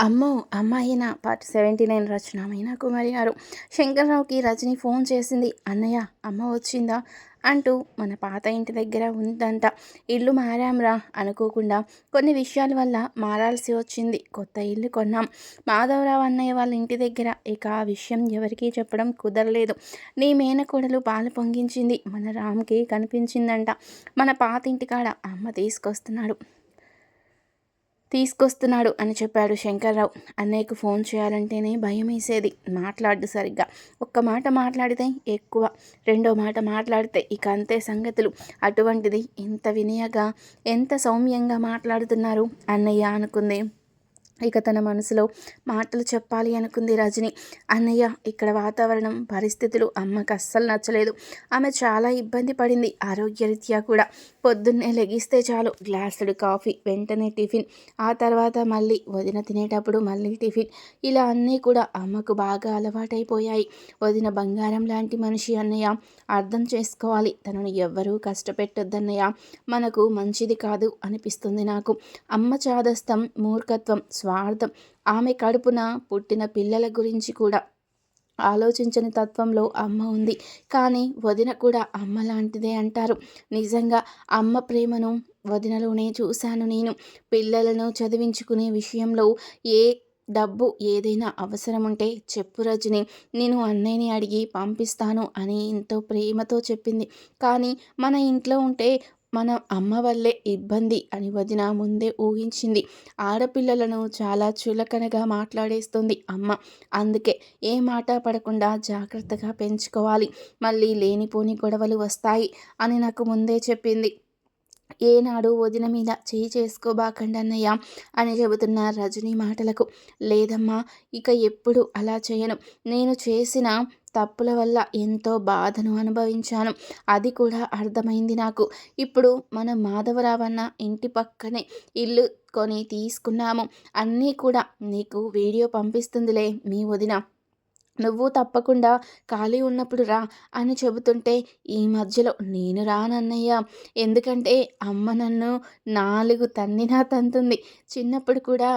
అమ్మో అమ్మాయిన part seventy nine Rachana Meena Kumari గారు. శంకర్రావుకి రజని ఫోన్ చేసింది. అన్నయ్య అమ్మ వచ్చిందా? అంటూ మన పాత ఇంటి దగ్గర ఉందంట. ఇల్లు మారాంరా అనుకోకుండా కొన్ని విషయాల వల్ల మారాల్సి వచ్చింది. కొత్త ఇల్లు కొన్నాం. మాధవరావు అన్నయ్య వాళ్ళ ఇంటి దగ్గర ఇక ఆ విషయం ఎవరికీ చెప్పడం కుదరలేదు. నీ మేనకోడలు పాలు పొంగించింది. మన రామ్కి కనిపించిందంట. మన పాత ఇంటికాడ అమ్మ తీసుకొస్తున్నాడు. తీసుకొస్తున్నాడు అని చెప్పాడు శంకర్రావు. అన్నయ్యకు ఫోన్ చేయాలంటేనే భయం వేసేది మాట్లాడు సరిగ్గా. ఒక్క మాట మాట్లాడితే ఎక్కువ. రెండో మాట మాట్లాడితే ఇక అంతే సంగతులు. అటువంటిది ఎంత వినయగా ఎంత సౌమ్యంగా మాట్లాడుతున్నారు అన్నయ్య అనుకుంది. ఇక తన మనసులో మాటలు చెప్పాలి అనుకుంది రజని. అన్నయ్య ఇక్కడ వాతావరణం పరిస్థితులు అమ్మకు అస్సలు నచ్చలేదు. ఆమె చాలా ఇబ్బంది పడింది ఆరోగ్యరీత్యా కూడా. పొద్దున్నే లెగిస్తే చాలు. గ్లాసుడు కాఫీ వెంటనే టిఫిన్. ఆ తర్వాత మళ్ళీ వదిన తినేటప్పుడు మళ్ళీ టిఫిన్. ఇలా అన్నీ కూడా అమ్మకు బాగా అలవాటైపోయాయి. వదిన బంగారం లాంటి మనిషి అన్నయ్య. అర్థం చేసుకోవాలి. తనను ఎవ్వరూ కష్టపెట్టొద్దన్నయ్య. మనకు మంచిది కాదు అనిపిస్తుంది నాకు. అమ్మ చాదస్తం మూర్ఖత్వం స్వార్థం. ఆమె కడుపున పుట్టిన పిల్లల గురించి కూడా ఆలోచించని తత్వంలో అమ్మ ఉంది. కానీ వదిన కూడా అమ్మ లాంటిదే అంటారు. నిజంగా అమ్మ ప్రేమను వదినలోనే చూశాను నేను. పిల్లలను చదివించుకునే విషయంలో ఏ డబ్బు ఏదైనా అవసరం ఉంటే చెప్పు రజని. నేను అన్నయ్యని అడిగి పంపిస్తాను అని ఎంతో ప్రేమతో చెప్పింది. కానీ మన ఇంట్లో ఉంటే మన అమ్మ వల్లే ఇబ్బంది అని వదిన ముందే ఊహించింది. ఆడపిల్లలను చాలా చులకనగా మాట్లాడేస్తుంది అమ్మ. అందుకే ఏ మాట పడకుండా జాగ్రత్తగా పెంచుకోవాలి. మళ్ళీ లేనిపోని గొడవలు వస్తాయి అని నాకు ముందే చెప్పింది. ఏనాడు వదిన మీద చేయి చేసుకోబాకండన్నయ్య అని చెబుతున్న రజనీ మాటలకు లేదమ్మా ఇక ఎప్పుడు అలా చేయను. నేను చేసిన తప్పుల వల్ల ఎంతో బాధను అనుభవించాను. అది కూడా అర్థమైంది నాకు. ఇప్పుడు మన మాధవరావన్న ఇంటి పక్కనే ఇల్లు కొని తీసుకున్నాము. అన్నీ కూడా నీకు వీడియో పంపిస్తుందిలే మీ వదిన. నువ్వు తప్పకుండా ఖాళీ ఉన్నప్పుడు రా అని చెబుతుంటే ఈ మధ్యలో నేను రానన్నయ్య. ఎందుకంటే అమ్మ నన్ను నాలుగు తన్నినా తంతుంది. చిన్నప్పుడు కూడా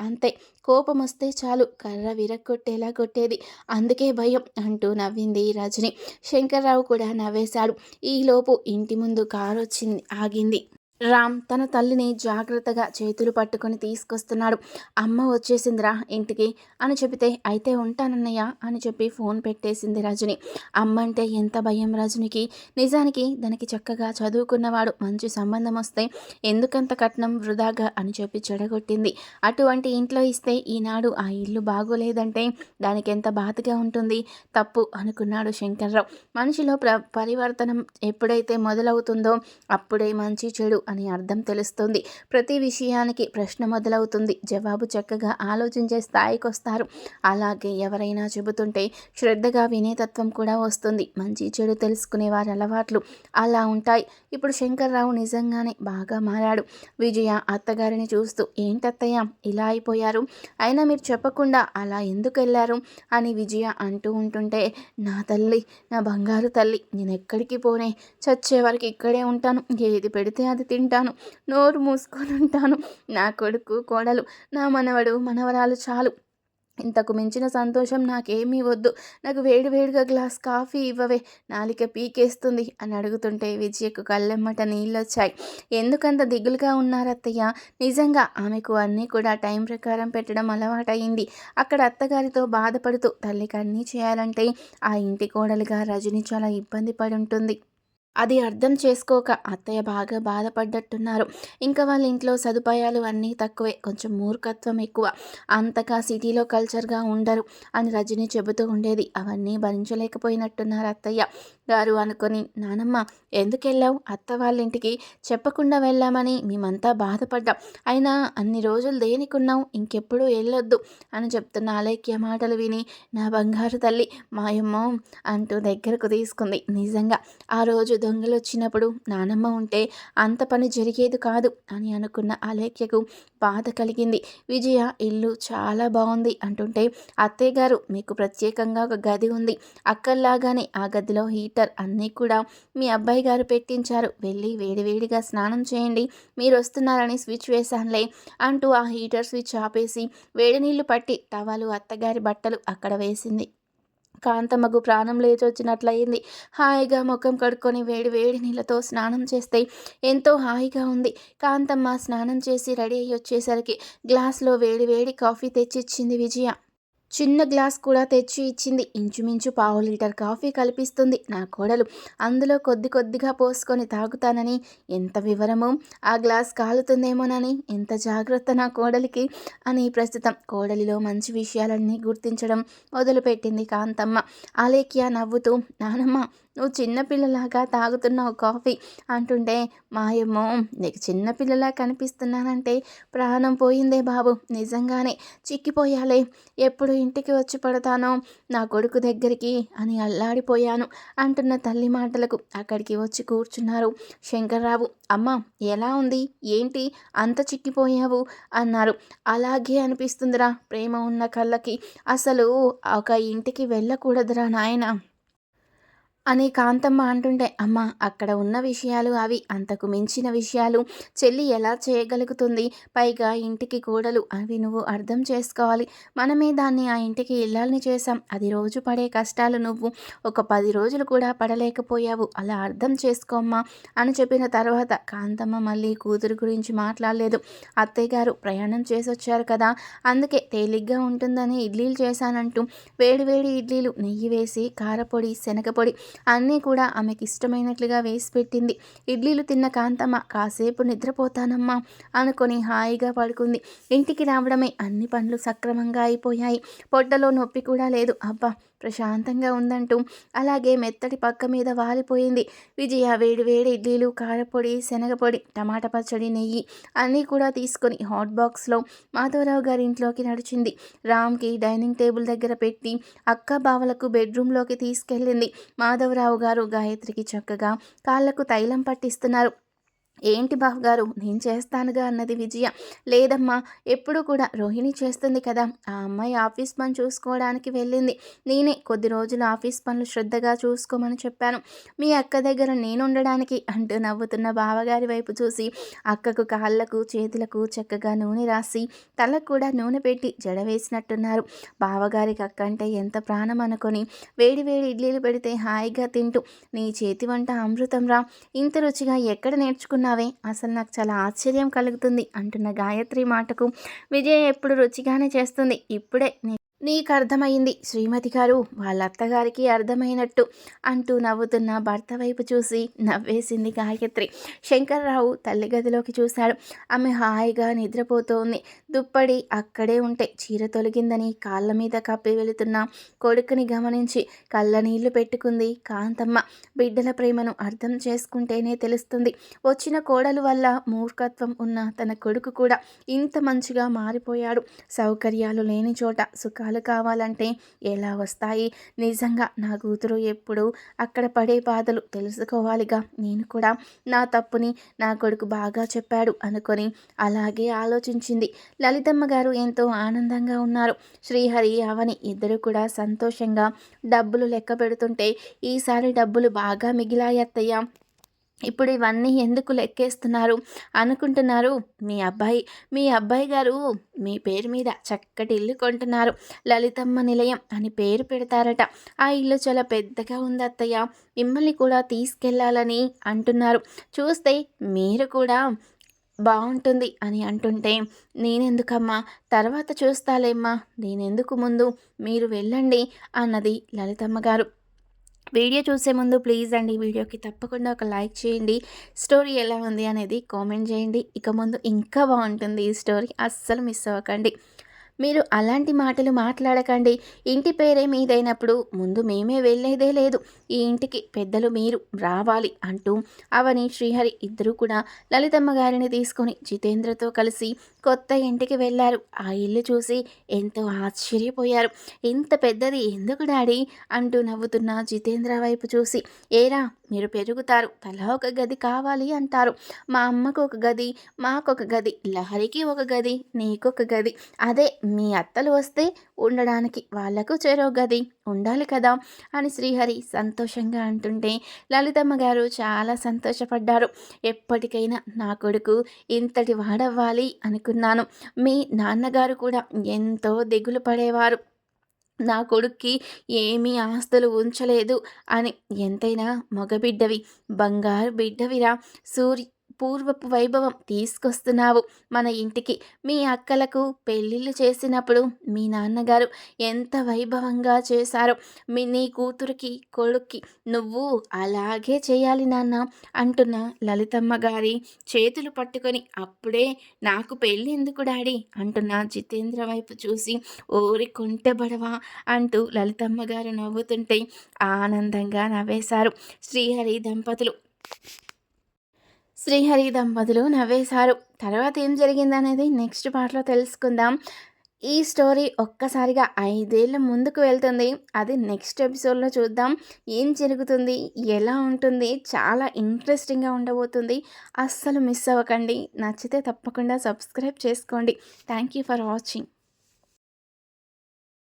అంతే. కోపం వస్తే చాలు. కర్ర విరగొట్టేలా కొట్టేది. అందుకే భయం అంటూ నవ్వింది రజని. శంకర్రావు కూడా నవ్వేశాడు. ఈలోపు ఇంటి ముందు కారు వచ్చింది ఆగింది. రామ్ తన తల్లిని జాగ్రత్తగా చేతులు పట్టుకొని తీసుకొస్తున్నాడు. అమ్మ వచ్చేసిందిరా ఇంటికి. అని చెబితే అయితే ఉంటానన్నయ్య అని చెప్పి ఫోన్ పెట్టేసింది రజని. అమ్మ అంటే ఎంత భయం రజనికి. నిజానికి దానికి చక్కగా చదువుకున్నవాడు మంచి సంబంధం వస్తే ఎందుకంత కట్నం వృధాగా అని చెప్పి చెడగొట్టింది. అటువంటి ఇంట్లో ఇస్తే ఈనాడు ఆ ఇల్లు బాగోలేదంటే దానికి ఎంత బాధగా ఉంటుంది? తప్పు అనుకున్నాడు శంకర్రావు. మనిషిలో ప్ర పరివర్తనం ఎప్పుడైతే మొదలవుతుందో అప్పుడే మంచి చెడు అని అర్థం తెలుస్తుంది. ప్రతి విషయానికి ప్రశ్న మొదలవుతుంది. జవాబు చక్కగా ఆలోచించే స్థాయికి వస్తారు అలాగే ఎవరైనా చెబుతుంటే శ్రద్ధగా వినేతత్వం కూడా వస్తుంది. మంచి చెడు తెలుసుకునే వారి అలవాట్లు అలా ఉంటాయి. ఇప్పుడు శంకర్రావు నిజంగానే బాగా మారాడు. విజయ అత్తగారిని చూస్తూ ఏంటత్తయ్య ఇలా అయిపోయారు? అయినా మీరు చెప్పకుండా అలా ఎందుకు వెళ్ళారు? అని విజయ అంటూ ఉంటుంటే నా తల్లి నా బంగారు తల్లి నేను ఎక్కడికి పోనే? చచ్చే వరకు ఇక్కడే ఉంటాను. ఏది పెడితే అది తింటాను. నోరు మూసుకొని ఉంటాను. నా కొడుకు కోడలు నా మనవడు మనవరాలు చాలు. ఇంతకు మించిన సంతోషం నాకేమీ వద్దు. నాకు వేడి వేడిగా గ్లాస్ కాఫీ ఇవ్వవే. నాలిక పీకేస్తుంది అని అడుగుతుంటే విజయకు కళ్ళెమ్మట నీళ్ళొచ్చాయి. ఎందుకంత దిగులుగా ఉన్నారు అత్తయ్య నిజంగా ఆమెకు అన్నీ కూడా టైం ప్రకారం పెట్టడం అలవాటయింది. అక్కడ అత్తగారితో బాధపడుతూ తల్లికి అన్నీ చేయాలంటే ఆ ఇంటి కోడలుగా రజని చాలా ఇబ్బంది పడి ఉంటుంది అది అర్థం చేసుకోక అత్తయ్య బాగా బాధపడ్డట్టున్నారు. ఇంకా వాళ్ళ ఇంట్లో సదుపాయాలు అన్నీ తక్కువే. కొంచెం మూర్ఖత్వం ఎక్కువ. అంతగా సిటీలో కల్చర్గా ఉండరు అని రజని చెబుతూ ఉండేది. అవన్నీ భరించలేకపోయినట్టున్నారు అత్తయ్య. గారు అనుకొని నానమ్మ ఎందుకు వెళ్ళావు అత్త వాళ్ళ ఇంటికి చెప్పకుండా వెళ్ళామని మేమంతా బాధపడ్డాం. అయినా అన్ని రోజులు దేనికున్నాం ఇంకెప్పుడు వెళ్ళొద్దు అని చెప్తున్న అలేఖ్య మాటలు విని నా బంగారు తల్లి మాయమ్మ అంటూ దగ్గరకు తీసుకుంది. నిజంగా ఆ రోజు దొంగలు వచ్చినప్పుడు నానమ్మ ఉంటే అంత పని జరిగేది కాదు అని అనుకున్న అలేఖ్యకు బాధ కలిగింది. విజయ ఇల్లు చాలా బాగుంది అంటుంటే అత్తయ్య గారు మీకు ప్రత్యేకంగా ఒక గది ఉంది. అక్కల్లాగానే ఆ గదిలో హీటర్ అన్నీ కూడా మీ అబ్బాయి గారు పెట్టించారు. వెళ్ళి వేడివేడిగా స్నానం చేయండి. మీరు వస్తున్నారని స్విచ్ వేశానులే అంటూ ఆ హీటర్ స్విచ్ ఆపేసి వేడి నీళ్ళు పట్టి టవాలు అత్తగారి బట్టలు అక్కడ వేసింది. కాంతమ్మకు ప్రాణం లేచొచ్చినట్లయింది. హాయిగా ముఖం కడుక్కొని వేడి వేడి నీళ్ళతో స్నానం చేస్తే ఎంతో హాయిగా ఉంది. కాంతమ్మ స్నానం చేసి రెడీ అయ్యి వచ్చేసరికి గ్లాస్లో వేడి వేడి కాఫీ తెచ్చిచ్చింది విజయ. చిన్న గ్లాస్ కూడా తెచ్చి ఇచ్చింది. ఇంచుమించు పావు లీటర్ కాఫీ కల్పిస్తుంది నా కోడలు. అందులో కొద్ది కొద్దిగా పోసుకొని తాగుతానని. ఎంత వివరము? ఆ గ్లాస్ కాలుతుందేమోనని ఎంత జాగ్రత్త నా కోడలికి? అని ప్రస్తుతం కోడలిలో మంచి విషయాలన్నీ గుర్తించడం మొదలుపెట్టింది కాంతమ్మ. ఆలేఖ్య నవ్వుతూ నానమ్మ నువ్వు చిన్నపిల్లలాగా తాగుతున్నావు కాఫీ అంటుంటే మాయమ్మో నీకు చిన్నపిల్లలా కనిపిస్తున్నానంటే ప్రాణం పోయిందే బాబు. నిజంగానే చిక్కిపోయాలే. ఎప్పుడు ఇంటికి వచ్చి పడతానో నా కొడుకు దగ్గరికి అని అల్లాడిపోయాను అంటున్న తల్లి మాటలకు. అక్కడికి వచ్చి కూర్చున్నారు. శంకర్రావు అమ్మ ఎలా ఉంది? ఏంటి? అంత చిక్కిపోయావు? అన్నారు. అలాగే అనిపిస్తుందిరా. ప్రేమ ఉన్న కళ్ళకి అసలు ఒక ఇంటికి వెళ్ళకూడదురా నాయన. అని కాంతమ్మ అంటుంటే అమ్మ అక్కడ ఉన్న విషయాలు అవి అంతకు మించిన విషయాలు. చెల్లి ఎలా చేయగలుగుతుంది? పైగా ఇంటికి కోడలు అవి నువ్వు అర్థం చేసుకోవాలి. మనమే దాన్ని ఆ ఇంటికి ఇల్లాలని చేశాం. అది రోజు పడే కష్టాలు నువ్వు. ఒక పది రోజులు కూడా పడలేకపోయావు. అలా అర్థం చేసుకోమ్మా అని చెప్పిన తర్వాత కాంతమ్మ మళ్ళీ కూతురు గురించి మాట్లాడలేదు. అత్తయ్య గారు ప్రయాణం చేసి వచ్చారు కదా. అందుకే తేలిగ్గా ఉంటుందని ఇడ్లీలు చేశానంటూ. వేడివేడి ఇడ్లీలు నెయ్యి వేసి కారపొడి శనగపొడి అన్నీ కూడా ఆమెకి ఇష్టమైనట్లుగా వేసి పెట్టింది. ఇడ్లీలు తిన్న కాంతమ్మ కాసేపు నిద్రపోతానమ్మా అనుకొని హాయిగా పడుకుంది. ఇంటికి రావడమే అన్ని పనులు సక్రమంగా అయిపోయాయి. పొట్టలో నొప్పి కూడా లేదు. అబ్బా ప్రశాంతంగా ఉందంటూ అలాగే మెత్తటి పక్క మీద వాలిపోయింది. విజయ వేడి వేడి ఇడ్లీలు కారపొడి శనగపొడి టమాటా పచ్చడి నెయ్యి అన్నీ కూడా తీసుకొని హాట్ బాక్స్లో మాధవరావు గారి ఇంట్లోకి నడిచింది. రామ్కి డైనింగ్ టేబుల్ దగ్గర పెట్టి అక్క బావలకు బెడ్రూమ్లోకి తీసుకెళ్ళింది. మాధవరావు గారు గాయత్రికి చక్కగా కాళ్ళకు తైలం పట్టిస్తున్నారు. ఏంటి బావగారు నేను చేస్తానుగా అన్నది విజయ. లేదమ్మా ఎప్పుడు కూడా రోహిణి చేస్తుంది కదా. ఆ అమ్మాయి ఆఫీస్ పని చూసుకోవడానికి వెళ్ళింది. నేనే కొద్ది రోజులు ఆఫీస్ పనులు శ్రద్ధగా చూసుకోమని చెప్పాను. మీ అక్క దగ్గర నేను ఉండడానికి అంటూ నవ్వుతున్న బావగారి వైపు చూసి అక్కకు కాళ్ళకు చేతులకు చక్కగా నూనె రాసి తలకు కూడా నూనె పెట్టి జడ వేసినట్టున్నారు. బావగారికి అక్క అంటే ఎంత ప్రాణం అనుకొని వేడి వేడి ఇడ్లీలు పెడితే హాయిగా తింటూ నీ చేతి వంట అమృతం రా. ఇంత రుచిగా ఎక్కడ నేర్చుకున్నా చేస్తున్నావే అసలు నాకు చాలా ఆశ్చర్యం కలుగుతుంది అంటున్న గాయత్రి మాటకు. విజయ ఎప్పుడు రుచిగానే చేస్తుంది. ఇప్పుడే నీకు అర్థమైంది శ్రీమతి గారు వాళ్ళ అత్తగారికి అర్థమైనట్టు అంటూ నవ్వుతున్న భర్త వైపు చూసి నవ్వేసింది గాయత్రి. శంకర్రావు తల్లి గదిలోకి చూశాడు. ఆమె హాయిగా నిద్రపోతోంది. దుప్పడి అక్కడే ఉంటే చీర తొలగిందని కాళ్ళ మీద కప్పి వెళుతున్న కొడుకుని గమనించి కళ్ళ నీళ్ళు పెట్టుకుంది కాంతమ్మ. బిడ్డల ప్రేమను అర్థం చేసుకుంటేనే తెలుస్తుంది. వచ్చిన కోడలు వల్ల మూర్ఖత్వం ఉన్న తన కొడుకు కూడా ఇంత మంచిగా మారిపోయాడు. సౌకర్యాలు లేని చోట సుఖ ఫలితాలు కావాలంటే ఎలా వస్తాయి? నిజంగా నా కూతురు ఎప్పుడు అక్కడ పడే బాధలు తెలుసుకోవాలిగా. నేను కూడా నా తప్పుని నా కొడుకు బాగా చెప్పాడు అనుకొని అలాగే ఆలోచించింది. లలితమ్మ గారు ఎంతో ఆనందంగా ఉన్నారు. శ్రీహరి అవని ఇద్దరు కూడా సంతోషంగా డబ్బులు లెక్క పెడుతుంటే ఈసారి డబ్బులు బాగా మిగిలాయత్తయ్య. ఇప్పుడు ఇవన్నీ ఎందుకు లెక్కేస్తున్నారు? అనుకుంటున్నారు మీ అబ్బాయి. మీ అబ్బాయి గారు మీ పేరు మీద చక్కటి ఇల్లు కొంటున్నారు. లలితమ్మ నిలయం అని పేరు పెడతారట. ఆ ఇల్లు చాలా పెద్దగా ఉంది అత్తయ్య. మిమ్మల్ని కూడా తీసుకెళ్ళాలని అంటున్నారు. చూస్తే మీరు కూడా బాగుంటుంది అని అంటుంటే నేనెందుకమ్మా? తర్వాత చూస్తాలేమ్మా. నేనెందుకు ముందు? మీరు వెళ్ళండి అన్నది లలితమ్మ గారు. వీడియో చూసే ముందు ప్లీజ్ అండి వీడియోకి తప్పకుండా ఒక లైక్ చేయండి. స్టోరీ ఎలా ఉంది అనేది కామెంట్ చేయండి. ఇక ముందు ఇంకా బాగుంటుంది ఈ స్టోరీ. అస్సలు మిస్ అవ్వకండి. మీరు అలాంటి మాటలు మాట్లాడకండి. ఇంటి పేరే మీదైనప్పుడు ముందు మేమే వెళ్ళేదే లేదు. ఈ ఇంటికి పెద్దలు మీరు రావాలి అంటూ అవని శ్రీహరి ఇద్దరూ కూడా లలితమ్మ గారిని తీసుకొని జితేంద్రతో కలిసి కొత్త ఇంటికి వెళ్ళారు. ఆ ఇల్లు చూసి ఎంతో ఆశ్చర్యపోయారు. ఇంత పెద్దది ఎందుకు డాడీ? అంటూ నవ్వుతున్న జితేంద్ర వైపు చూసి. ఏరా మీరు పెరుగుతారు. తలా ఒక గది కావాలి అంటారు. మా అమ్మకు ఒక గది మాకొక గది లహరికి ఒక గది నీకొక గది. అదే మీ అత్తలు వస్తే ఉండడానికి వాళ్ళకు చెరో గది. ఉండాలి కదా అని శ్రీహరి సంతోషంగా అంటుంటే లలితమ్మ గారు చాలా సంతోషపడ్డారు. ఎప్పటికైనా నా కొడుకు ఇంతటి వాడవ్వాలి అనుకున్నాను మీ నాన్నగారు కూడా ఎంతో దిగులు పడేవారు. నా కొడుక్కి ఏమీ ఆస్తులు ఉంచలేదు అని ఎంతైనా మగబిడ్డవి. బంగారు బిడ్డవిరా. సూర్య పూర్వపు వైభవం తీసుకొస్తున్నావు. మన ఇంటికి మీ అక్కలకు పెళ్ళిళ్ళు చేసినప్పుడు మీ నాన్నగారు ఎంత వైభవంగా చేశారో మీ నీ కూతురికి కొడుక్కి నువ్వు అలాగే చేయాలి నాన్న అంటున్న లలితమ్మ గారి చేతులు పట్టుకొని అప్పుడే నాకు పెళ్ళి ఎందుకు డాడీ? అంటున్న జితేంద్ర వైపు చూసి ఓరి కొంటెబడవా అంటూ లలితమ్మ గారు నవ్వుతుంటే ఆనందంగా నవ్వేశారు శ్రీహరి దంపతులు. శ్రీహరి దంపతులు నవ్వేశారు. తర్వాత ఏం జరిగిందనేది నెక్స్ట్ పార్ట్లో తెలుసుకుందాం. ఈ స్టోరీ ఒక్కసారిగా ఐదేళ్ళ ముందుకు వెళ్తుంది. అది నెక్స్ట్ ఎపిసోడ్లో చూద్దాం. ఏం జరుగుతుంది? ఎలా ఉంటుంది? చాలా ఇంట్రెస్టింగ్గా ఉండబోతుంది. అస్సలు మిస్ అవ్వకండి. నచ్చితే తప్పకుండా సబ్స్క్రైబ్ చేసుకోండి. Thank you for watching.